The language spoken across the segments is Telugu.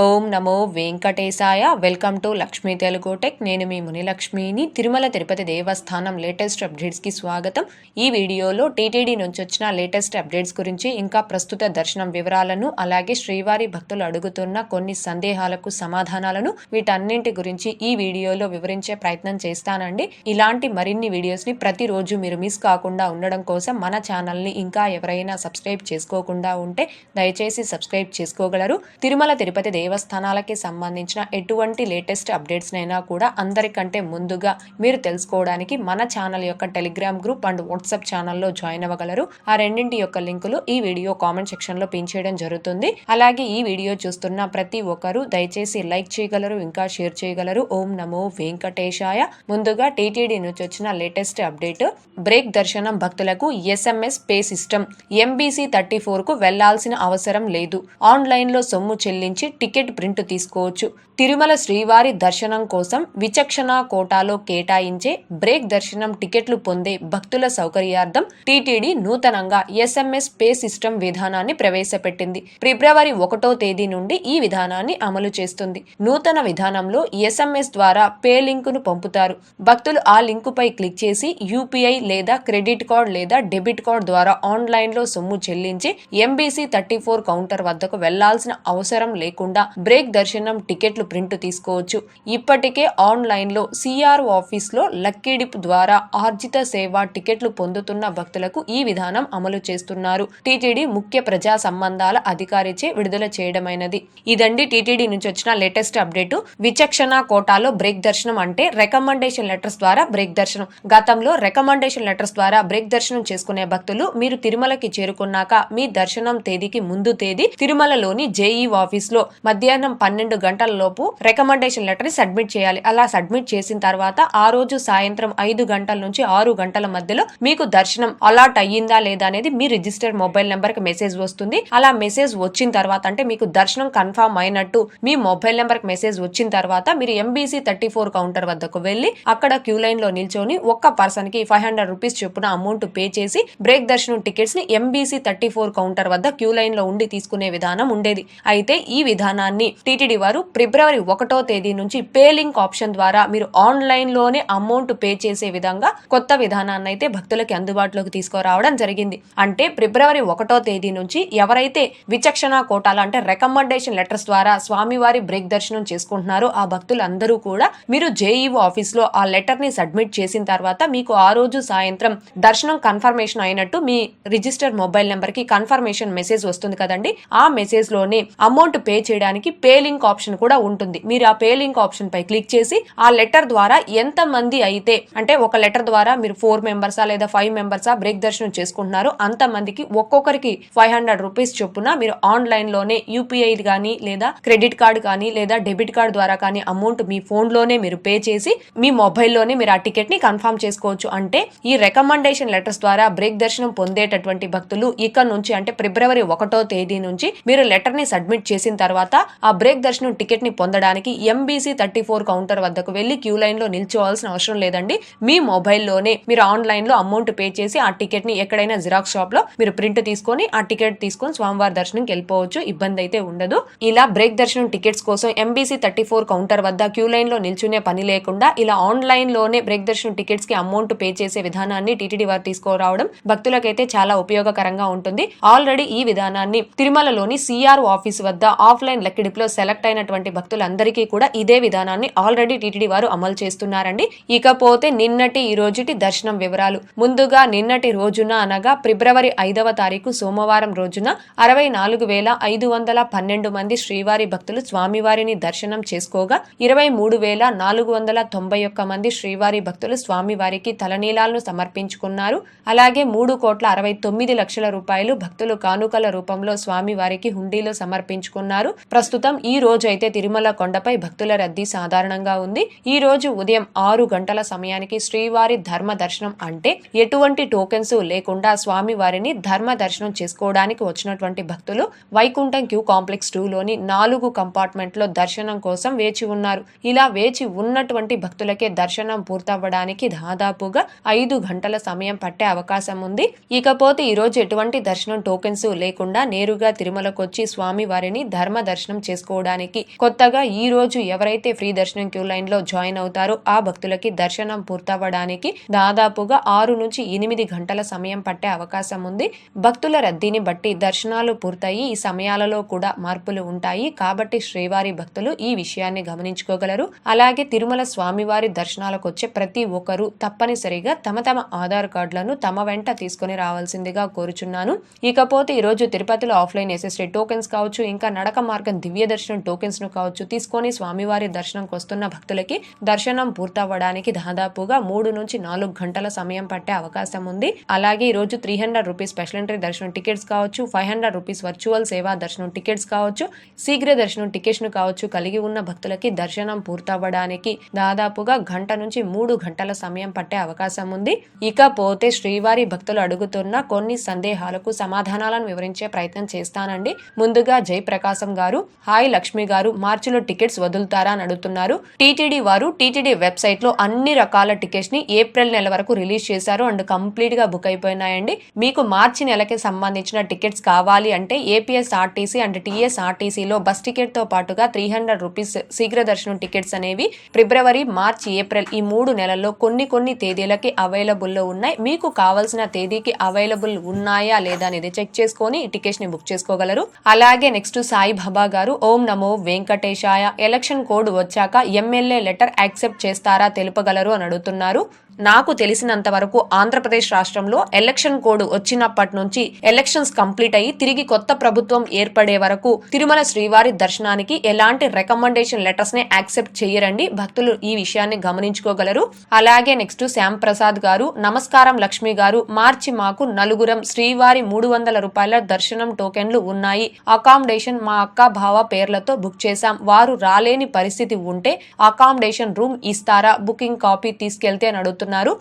ఓం నమో వెంకటేశాయ. Welcome to Lakshmi Telugu tech. నేను మీ మునిలక్ష్మిని. తిరుమల తిరుపతి దేవస్థానం లేటెస్ట్ అప్డేట్స్కి స్వాగతం. ఈ వీడియోలో టీటీడీ నుంచి వచ్చిన లేటెస్ట్ అప్డేట్స్ గురించి ఇంకా ప్రస్తుత దర్శనం వివరాలను అలాగే శ్రీవారి భక్తులు అడుగుతున్న కొన్ని సందేహాలకు సమాధానాలను వీటన్నింటి గురించి ఈ వీడియోలో వివరించే ప్రయత్నం చేస్తానండి. ఇలాంటి మరిన్ని వీడియోస్ని ప్రతిరోజు మీరు మిస్ కాకుండా ఉండడం కోసం మన ఛానల్ని ఇంకా ఎవరైనా సబ్స్క్రైబ్ చేసుకోకుండా ఉంటే దయచేసి సబ్స్క్రైబ్ చేసుకోగలరు. తిరుమల తిరుపతి దేవస్థానాలకి సంబంధించిన ఎటువంటి లేటెస్ట్ అప్డేట్స్ అయినా కూడా అందరికంటే ముందుగా మీరు తెలుసుకోవడానికి మన ఛానల్ యొక్క టెలిగ్రామ్ గ్రూప్ అండ్ వాట్సాప్ ఛానల్లో జాయిన్ అవ్వగలరు. ఆ రెండింటి యొక్క లింకులు ఈ వీడియో కామెంట్ సెక్షన్లో పిన్ చేయడం జరుగుతుంది. అలాగే ఈ వీడియో చూస్తున్న ప్రతి ఒక్కరూ దయచేసి లైక్ చేయగలరు ఇంకా షేర్ చేయగలరు. ఓం నమో వెంకటేశాయ. ముందుగా టీటీడీ నుంచి వచ్చిన లేటెస్ట్ అప్డేట్. బ్రేక్ దర్శనం భక్తులకు SMS pay system. MBC thirty ఫోర్కు వెళ్ళాల్సిన అవసరం లేదు. ఆన్లైన్లో సొమ్ము చెల్లించి టికెట్ ప్రింట్ తీసుకోవచ్చు. తిరుమల శ్రీవారి దర్శనం కోసం విచక్షణ కోటాలో కేటాయించే బ్రేక్ దర్శనం టికెట్లు పొందే భక్తుల సౌకర్యార్థం టీటీడీ నూతనంగా ఎస్ఎంఎస్ పే సిస్టమ్ విధానాన్ని ప్రవేశపెట్టింది. ఫిబ్రవరి ఒకటో తేదీ నుండి ఈ విధానాన్ని అమలు చేస్తుంది. నూతన విధానంలో ఎస్ఎంఎస్ ద్వారా పే లింకును పంపుతారు. భక్తులు ఆ లింకుపై క్లిక్ చేసి యూపీఐ లేదా క్రెడిట్ కార్డ్ లేదా డెబిట్ కార్డ్ ద్వారా ఆన్లైన్లో సొమ్ము చెల్లించి ఎంబీసీ థర్టీ ఫోర్ కౌంటర్ వద్దకు వెళ్ళాల్సిన అవసరం లేకుండా బ్రేక్ దర్శనం టికెట్లు ప్రింట్ తీసుకోవచ్చు. ఇప్పటికే ఆన్లైన్లో సిఆర్ ఆఫీస్లో లక్కీ డిప్ ద్వారా ఆర్జిత సేవ టికెట్లు పొందుతున్న భక్తులకు ఈ విధానం అమలు చేస్తున్నారు. టీటీడీ ముఖ్య ప్రజా సంబంధాల అధికారిచే విడుదల చేయడమైనది. ఇదండి టీటీడీ నుంచి వచ్చిన లేటెస్ట్ అప్డేట్. విచక్షణ కోటాలో బ్రేక్ దర్శనం అంటే రికమెండేషన్ లెటర్స్ ద్వారా బ్రేక్ దర్శనం. గతంలో రికమెండేషన్ లెటర్స్ ద్వారా బ్రేక్ దర్శనం చేసుకునే భక్తులు మీరు తిరుమలకి చేరుకున్నాక మీ దర్శనం తేదీకి ముందు తేదీ తిరుమలలోని జేఈ ఆఫీస్లో మధ్యాహ్నం పన్నెండు గంటల లోపు రికమెండేషన్ లెటర్ని సబ్మిట్ చేయాలి. అలా సబ్మిట్ చేసిన తర్వాత ఆ రోజు సాయంత్రం ఐదు గంటల నుంచి ఆరు గంటల మధ్యలో మీకు దర్శనం అలాట్ అయ్యిందా లేదా అనేది మీ రిజిస్టర్డ్ మొబైల్ నెంబర్కి మెసేజ్ వస్తుంది. అలా మెసేజ్ వచ్చిన తర్వాత అంటే మీకు దర్శనం కన్ఫర్మ్ అయినట్టు మీ మొబైల్ నెంబర్కి మెసేజ్ వచ్చిన తర్వాత మీరు ఎంబీసీ థర్టీ ఫోర్ కౌంటర్ వద్దకు వెళ్ళి అక్కడ క్యూ లైన్లో నిల్చొని ఒక్క పర్సన్కి ఫైవ్ హండ్రెడ్ రూపీస్ చొప్పున అమౌంట్ పే చేసి బ్రేక్ దర్శనం టికెట్స్ని ఎంబీసీ థర్టీ ఫోర్ కౌంటర్ వద్ద క్యూ లైన్లో ఉండి తీసుకునే విధానం ఉండేది. అయితే ఈ విధానం విధానాన్ని టీటీడీ వారు ఫిబ్రవరి ఒకటో తేదీ నుంచి పే లింక్ ఆప్షన్ ద్వారా మీరు ఆన్లైన్లోనే అమౌంట్ పే చేసే విధంగా కొత్త విధానాన్ని అయితే భక్తులకి అందుబాటులోకి తీసుకురావడం జరిగింది. అంటే ఫిబ్రవరి ఒకటో తేదీ నుంచి ఎవరైతే విచక్షణ కోటాలు అంటే రికమెండేషన్ లెటర్స్ ద్వారా స్వామివారి బ్రేక్ దర్శనం చేసుకుంటున్నారో ఆ భక్తులు అందరూ కూడా మీరు జేఈఓ ఆఫీస్లో ఆ లెటర్ని సబ్మిట్ చేసిన తర్వాత మీకు ఆ రోజు సాయంత్రం దర్శనం కన్ఫర్మేషన్ అయినట్టు మీ రిజిస్టర్ మొబైల్ నెంబర్కి కన్ఫర్మేషన్ మెసేజ్ వస్తుంది కదండి. ఆ మెసేజ్లోనే అమౌంట్ పే చేయడానికి పే లింక్ ఆప్షన్ కూడా ఉంటుంది. మీరు ఆ పే లింక్ ఆప్షన్ పై క్లిక్ చేసి ఆ లెటర్ ద్వారా ఎంత మంది అయితే అంటే ఒక లెటర్ ద్వారా మీరు ఫోర్ మెంబర్సా లేదా ఫైవ్ మెంబర్సా బ్రేక్ దర్శనం చేసుకుంటున్నారు అంత మందికి ఒక్కొక్కరికి ఫైవ్ హండ్రెడ్ రూపీస్ చొప్పున మీరు ఆన్లైన్లోనే యూపీఐ కానీ లేదా క్రెడిట్ కార్డ్ కానీ లేదా డెబిట్ కార్డ్ ద్వారా కానీ అమౌంట్ మీ ఫోన్లోనే మీరు పే చేసి మీ మొబైల్లోనే మీరు ఆ టికెట్ని కన్ఫర్మ్ చేసుకోవచ్చు. అంటే ఈ రికమెండేషన్ లెటర్స్ ద్వారా బ్రేక్ దర్శనం పొందేటటువంటి భక్తులు ఇక నుంచి అంటే ఫిబ్రవరి ఒకటో తేదీ నుంచి మీరు లెటర్ని సబ్మిట్ చేసిన తర్వాత ఆ బ్రేక్ దర్శనం టికెట్ని పొందడానికి ఎంబీసీ థర్టీ ఫోర్ కౌంటర్ వద్దకు వెళ్ళి క్యూ లైన్లో నిల్చోవాల్సిన అవసరం లేదండి. మీ మొబైల్లోనే మీరు ఆన్లైన్లో అమౌంట్ పే చేసి ఆ టికెట్ని ఎక్కడైనా జిరాక్స్ షాప్లో మీరు ప్రింట్ తీసుకొని ఆ టికెట్ తీసుకొని స్వామివారి దర్శనంకి వెళ్ళిపోవచ్చు. ఇబ్బంది అయితే ఉండదు. ఇలా బ్రేక్ దర్శనం టికెట్స్ కోసం ఎంబీసీ థర్టీ ఫోర్ కౌంటర్ వద్ద క్యూ లైన్లో నిల్చునే పని లేకుండా ఇలా ఆన్లైన్లోనే బ్రేక్ దర్శనం టికెట్స్కి అమౌంట్ పే చేసే విధానాన్ని టీటీడీ వారు తీసుకురావడం భక్తులకైతే చాలా ఉపయోగకరంగా ఉంటుంది. ఆల్రెడీ ఈ విధానాన్ని తిరుమలలోని సిఆర్ ఆఫీస్ వద్ద ఆఫ్లైన్ లెక్కిడిపులో సెలెక్ట్ అయినటువంటి భక్తులందరికీ కూడా ఇదే విధానాన్ని ఆల్రెడీ టీటీడీ వారు అమలు చేస్తున్నారండి. ఇకపోతే నిన్నటి ఈ రోజుటి దర్శనం వివరాలు. ముందుగా నిన్నటి రోజున అనగా ఫిబ్రవరి ఐదవ తారీఖు సోమవారం రోజున అరవై నాలుగు వేల ఐదు వందల పన్నెండు మంది శ్రీవారి భక్తులు స్వామివారిని దర్శనం చేసుకోగా ఇరవై మూడు వేల నాలుగు వందల తొంభై ఒక్క మంది శ్రీవారి భక్తులు స్వామివారికి తలనీలాలను సమర్పించుకున్నారు. అలాగే మూడు కోట్ల అరవై తొమ్మిది లక్షల రూపాయలు భక్తులు కానుకల రూపంలో స్వామివారికి హుండీలో సమర్పించుకున్నారు. ప్రస్తుతం ఈ రోజు అయితే తిరుమల కొండపై భక్తుల రద్దీ సాధారణంగా ఉంది. ఈ రోజు ఉదయం ఆరు గంటల సమయానికి శ్రీవారి ధర్మ దర్శనం అంటే ఎటువంటి టోకెన్స్ లేకుండా స్వామి వారిని ధర్మ దర్శనం చేసుకోవడానికి వచ్చినటువంటి భక్తులు వైకుంఠం క్యూ కాంప్లెక్స్ టూ లోని నాలుగు కంపార్ట్మెంట్లో దర్శనం కోసం వేచి ఉన్నారు. ఇలా వేచి ఉన్నటువంటి భక్తులకే దర్శనం పూర్తవ్వడానికి దాదాపుగా ఐదు గంటల సమయం పట్టే అవకాశం ఉంది. ఇకపోతే ఈరోజు ఎటువంటి దర్శనం టోకెన్స్ లేకుండా నేరుగా తిరుమలకొచ్చి స్వామి వారిని ధర్మ దర్శనం దర్శనం చేసుకోవడానికి. కొత్తగా ఈ రోజు ఎవరైతే ఫ్రీ దర్శనం క్యూ లైన్లో జాయిన్ అవుతారో ఆ భక్తులకి దర్శనం పూర్తవ్వడానికి దాదాపుగా ఆరు నుంచి ఎనిమిది గంటల సమయం పట్టే అవకాశం ఉంది. భక్తుల రద్దీని బట్టి దర్శనాలు పూర్తయి ఈ సమయాలలో కూడా మార్పులు ఉంటాయి. కాబట్టి శ్రీవారి భక్తులు ఈ విషయాన్ని గమనించుకోగలరు. అలాగే తిరుమల స్వామివారి దర్శనాలకు వచ్చే ప్రతి ఒక్కరూ తప్పనిసరిగా తమ తమ ఆధార్ కార్డులను తమ వెంట తీసుకొని రావాల్సిందిగా కోరుచున్నాను. ఇకపోతే ఈ రోజు తిరుపతిలో ఆఫ్లైన్ ఎస్ఎస్టీ టోకెన్స్ కావచ్చు ఇంకా నడక మార్గం దివ్య దర్శనం టోకెన్స్ను కావచ్చు తీసుకొని స్వామివారి దర్శనంకి వస్తున్న భక్తులకి దర్శనం పూర్తవ్వడానికి దాదాపుగా మూడు నుంచి నాలుగు గంటల సమయం పట్టే అవకాశం ఉంది. అలాగే ఈ రోజు three hundred rupees special entry దర్శనం టికెట్స్ కావచ్చు ఫైవ్ హండ్రెడ్ రూపీస్ వర్చువల్ సేవా దర్శనం టికెట్స్ కావచ్చు శీఘ్ర దర్శనం టికెట్స్ను కావచ్చు కలిగి ఉన్న భక్తులకి దర్శనం పూర్తవ్వడానికి దాదాపుగా గంట నుంచి మూడు గంటల సమయం పట్టే అవకాశం ఉంది. ఇకపోతే శ్రీవారి భక్తులు అడుగుతున్న కొన్ని సందేహాలకు సమాధానాలను వివరించే ప్రయత్నం చేస్తానండి. ముందుగా జయప్రకాశం గారు హాయ్ లక్ష్మి గారు మార్చిలో టికెట్స్ వదులుతారా అని అడుగుతున్నారు. టీటీడీ వారు టీటీడీ వెబ్సైట్లో అన్ని రకాల టికెట్స్ని ఏప్రిల్ నెల వరకు రిలీజ్ చేశారు. అండ్ కంప్లీట్గా బుక్ అయిపోయినాయండి. మీకు మార్చి నెలకి సంబంధించిన టికెట్స్ కావాలి అంటే ఏపీఎస్ఆర్టీసీ అండ్ టీఎస్ ఆర్టీసీలో బస్ టికెట్తో పాటుగా త్రీ హండ్రెడ్ రూపీస్ శీఘ్ర దర్శనం టికెట్స్ అనేవి ఫిబ్రవరి మార్చి ఏప్రిల్ ఈ మూడు నెలల్లో కొన్ని కొన్ని తేదీలకి అవైలబుల్లో ఉన్నాయి. మీకు కావాల్సిన తేదీకి అవైలబుల్ ఉన్నాయా లేదా అనేది చెక్ చేసుకొని టికెట్స్ని బుక్ చేసుకోగలరు. అలాగే నెక్స్ట్ సాయిబాబా గారు ఓం నమో వెంకటేశాయ. ఎలక్షన్ కోడ్ వచ్చాక ఎమ్మెల్యే లెటర్ యాక్సెప్ట్ చేస్తారా తెలుపగలరు అని అడుగుతున్నారు. నాకు తెలిసినంత వరకు ఆంధ్రప్రదేశ్ రాష్ట్రంలో ఎలక్షన్ కోడ్ వచ్చినప్పటి నుంచి ఎలక్షన్స్ కంప్లీట్ అయ్యి తిరిగి కొత్త ప్రభుత్వం ఏర్పడే వరకు తిరుమల శ్రీవారి దర్శనానికి ఎలాంటి రికమెండేషన్ లెటర్స్ని యాక్సెప్ట్ చేయరండి. భక్తులు ఈ విషయాన్ని గమనించుకోగలరు. అలాగే నెక్స్ట్ శ్యామ్ ప్రసాద్ గారు నమస్కారం లక్ష్మి గారు మార్చి మాకు నలుగురం శ్రీవారి మూడు వందల రూపాయల దర్శనం టోకెన్లు ఉన్నాయి. అకామిడేషన్ మా అక్క బావ పేర్లతో బుక్ చేశాం. వారు రాలేని పరిస్థితి ఉంటే అకామిడేషన్ రూమ్ ఇస్తారా? బుకింగ్ కాపీ తీసుకెళ్తే అని అడుగుతున్నారు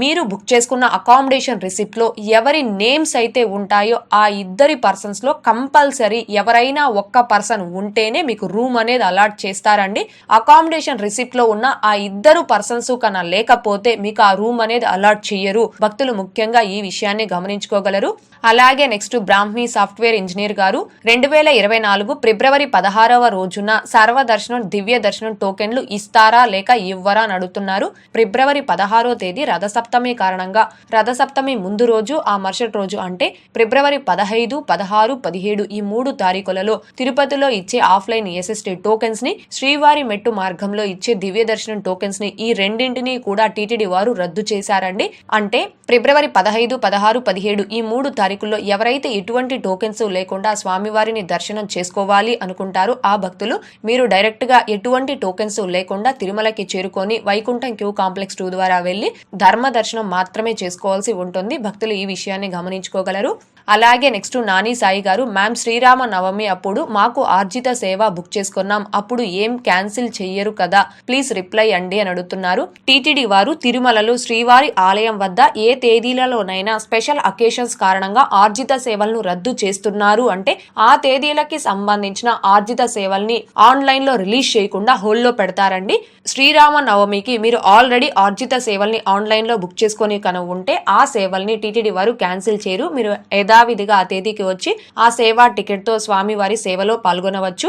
మీరు బుక్ చేసుకున్న అకామిడేషన్ రిసిప్ట్లో ఎవరి నేమ్స్ అయితే ఉంటాయో ఆ ఇద్దరి పర్సన్స్లో కంపల్సరీ ఎవరైనా ఒక్క పర్సన్ ఉంటేనే మీకు రూమ్ అనేది అలాట్ చేస్తారండి. అకామిడేషన్ రిసిప్ట్లో ఉన్న ఆ ఇద్దరు పర్సన్స్ కన్నా లేకపోతే మీకు ఆ రూమ్ అనేది అలాట్ చేయరు. భక్తులు ముఖ్యంగా ఈ విషయాన్ని గమనించుకోగలరు. అలాగే నెక్స్ట్ బ్రాహ్మీ సాఫ్ట్వేర్ ఇంజనీర్ గారు రెండు వేల ఇరవై నాలుగు ఫిబ్రవరి పదహారవ రోజున సర్వదర్శనం దివ్య దర్శనం టోకెన్లు ఇస్తారా లేక ఇవ్వరా అని అడుగుతున్నారు. ఫిబ్రవరి పదహారో తేదీ రథసప్తమి కారణంగా. రథసప్తమి ముందు రోజు ఆ మరుసటి రోజు అంటే ఫిబ్రవరి పదహైదు పదహారు పదిహేడు ఈ మూడు తారీఖులలో తిరుపతిలో ఇచ్చే ఆఫ్లైన్ ఎస్ఎస్టీ టోకెన్స్ని శ్రీవారి మెట్టు మార్గంలో ఇచ్చే దివ్య దర్శనం టోకెన్స్ని ఈ రెండింటిని కూడా టీటీడీ వారు రద్దు చేశారండి. అంటే ఫిబ్రవరి పదహైదు పదహారు పదిహేడు ఈ మూడు తారీఖుల్లో ఎవరైతే ఎటువంటి టోకెన్స్ లేకుండా స్వామివారిని దర్శనం చేసుకోవాలి అనుకుంటారో ఆ భక్తులు మీరు డైరెక్ట్గా ఎటువంటి టోకెన్స్ లేకుండా తిరుమలకి చేరుకొని వైకుంఠం క్యూ కాంప్లెక్స్ టూ ద్వారా వెళ్ళి ధర్మ దర్శనం మాత్రమే చేసుకోవాల్సి ఉంటుంది. భక్తులు ఈ విషయాన్ని గమనించుకోగలరు. అలాగే నెక్స్ట్ నాని సాయి గారు మ్యామ్ శ్రీరామ నవమి అప్పుడు మాకు ఆర్జిత సేవ బుక్ చేసుకున్నాం. అప్పుడు ఏం క్యాన్సిల్ చెయ్యరు కదా. ప్లీజ్ రిప్లై అండి అని అడుగుతున్నారు. టీటీడీ వారు తిరుమలలో శ్రీవారి ఆలయం వద్ద ఏ తేదీలలోనైనా స్పెషల్ అకేషన్స్ కారణంగా ఆర్జిత సేవలను రద్దు చేస్తున్నారు అంటే ఆ తేదీలకి సంబంధించిన ఆర్జిత సేవల్ని ఆన్లైన్లో రిలీజ్ చేయకుండా హోల్లో పెడతారండి. శ్రీరామ నవమికి మీరు ఆల్రెడీ ఆర్జిత సేవల్ని ఆన్లైన్లో బుక్ చేసుకొని కనుగొంటే ఉంటే ఆ సేవల్ని టీటీడీ వారు క్యాన్సిల్ చేయరు. మీరు యథావిధిగా ఆ తేదీకి వచ్చి ఆ సేవా టికెట్తో స్వామివారి సేవలో పాల్గొనవచ్చు.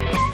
much.